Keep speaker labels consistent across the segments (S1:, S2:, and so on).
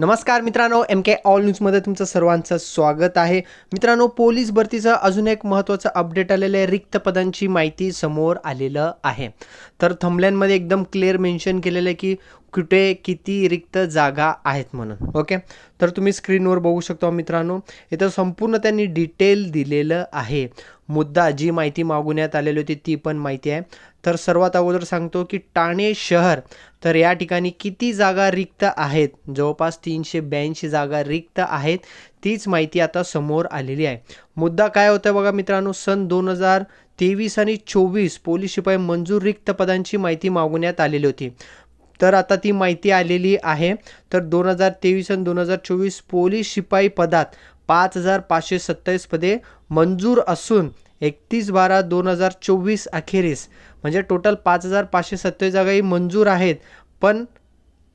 S1: नमस्कार मित्रांनो एम के ऑल न्यूजमध्ये तुमचं सर्वांचं स्वागत आहे. मित्रांनो पोलीस भरतीचं अजून एक महत्त्वाचं अपडेट आलेलं आहे. रिक्त पदांची माहिती समोर आलेलं आहे. तर थंबल्यांमध्ये एकदम क्लिअर मेन्शन केलेलं आहे की कुठे किती रिक्त जागा आहेत म्हणून. ओके तर तुम्ही स्क्रीनवर बघू शकता मित्रांनो. इथं संपूर्ण त्यांनी डिटेल दिलेलं आहे. मुद्दा जी माहिती मागवण्यात आलेली होती ती पण माहिती आहे. तर सर्वात अगोदर सांगतो की ठाणे शहर तर या ठिकाणी किती जागा रिक्त आहेत? जवळपास तीनशे ब्याऐंशी जागा रिक्त आहेत तीच माहिती आता समोर आलेली आहे. मुद्दा काय होता बघा मित्रांनो सन दोन हजार तेवीस आणि चोवीस पोलीस शिपाई मंजूर रिक्त पदांची माहिती मागवण्यात आलेली होती. तर आता ती माहिती आलेली आहे तर दोन हजार तेवीस आणि दोन हजार चोवीस पोलीस शिपाई पदात पाच हजार पाचशे सत्तावीस पदे मंजूर असून एकतीस बारा दोन हजार चोवीस अखेरीस. म्हणजे टोटल पाच हजार पाचशे सत्तावीस जागाही मंजूर आहेत. पण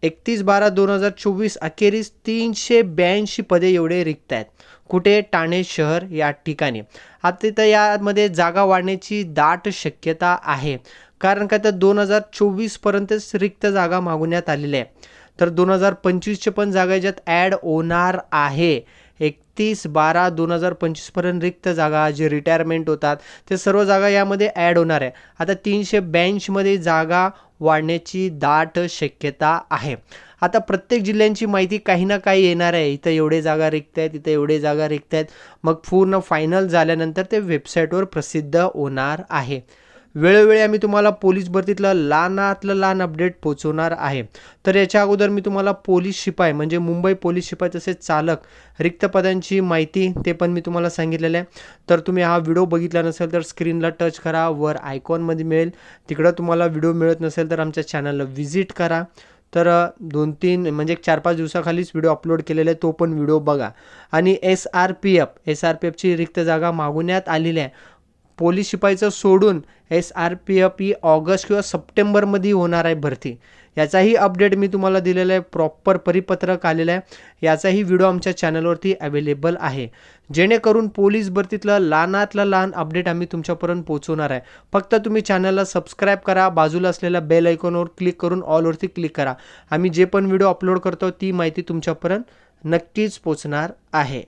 S1: एकतीस बारा दोन हजार चोवीस अखेरीस तीनशे ब्याऐंशी पदे एवढे रिक्त आहेत. कुठे? ठाणे शहर या ठिकाणी. आता तिथं यामध्ये जागा वाढण्याची दाट शक्यता आहे. कारण का? तर दोन हजार चोवीसपर्यंतच रिक्त जागा मागवण्यात आलेल्या आहे तर दोन हजार पंचवीसचे पण जागा ज्यात ॲड होणार आहे. एकतीस बारा दोन हजार पंचवीसपर्यंत रिक्त जागा जे रिटायरमेंट होतात ते सर्व जागा यामध्ये ॲड होणार आहे. आता तीनशे ब्याऐंशीमध्ये जागा वाढण्याची दाट शक्यता आहे. आता प्रत्येक जिल्ह्यांची माहिती काही ना काही येणार आहे. इथं एवढे जागा रिक्त आहेत इथं एवढे जागा रिक्त आहेत. मग पूर्ण फायनल झाल्यानंतर ते वेबसाईटवर प्रसिद्ध होणार आहे. वेळोवेळी आम्ही तुम्हाला पोलीस भरतीतलं लहानातलं लहान अपडेट पोचवणार आहे. तर याच्या अगोदर मी तुम्हाला पोलीस शिपाई म्हणजे मुंबई पोलीस शिपाई तसेच चालक रिक्त पदांची माहिती ते पण मी तुम्हाला सांगितलेलं आहे. तर तुम्ही हा व्हिडिओ बघितला नसेल तर स्क्रीनला टच करा वर आयकॉनमध्ये मिळेल. तिकडं तुम्हाला व्हिडिओ मिळत नसेल तर आमच्या चॅनलला व्हिजिट करा. तर दोन तीन म्हणजे चार पाच दिवसाखालीच व्हिडिओ अपलोड केलेला आहे तो पण व्हिडिओ बघा. आणि S R P F S R P एफची रिक्त जागा मागवण्यात आलेली आहे. पोलीस शिपाईचं सोडून एस आर पी एफ ही ऑगस्ट किंवा सप्टेंबरमध्ये होणार आहे भरती. याचाही अपडेट मी तुम्हाला दिलेला आहे प्रॉपर परिपत्रक आलेलं आहे. याचाही व्हिडिओ आमच्या चॅनलवरती अवेलेबल आहे. जेणेकरून पोलीस भरतीतलं लहानातलं लहान अपडेट आम्ही तुमच्यापर्यंत पोहोचवणार आहे. फक्त तुम्ही चॅनलला सबस्क्राईब करा बाजूला असलेल्या बेल आयकॉनवर क्लिक करून ऑलवरती क्लिक करा. आम्ही जे पण व्हिडिओ अपलोड करतो ती माहिती तुमच्यापर्यंत नक्कीच पोचणार आहे.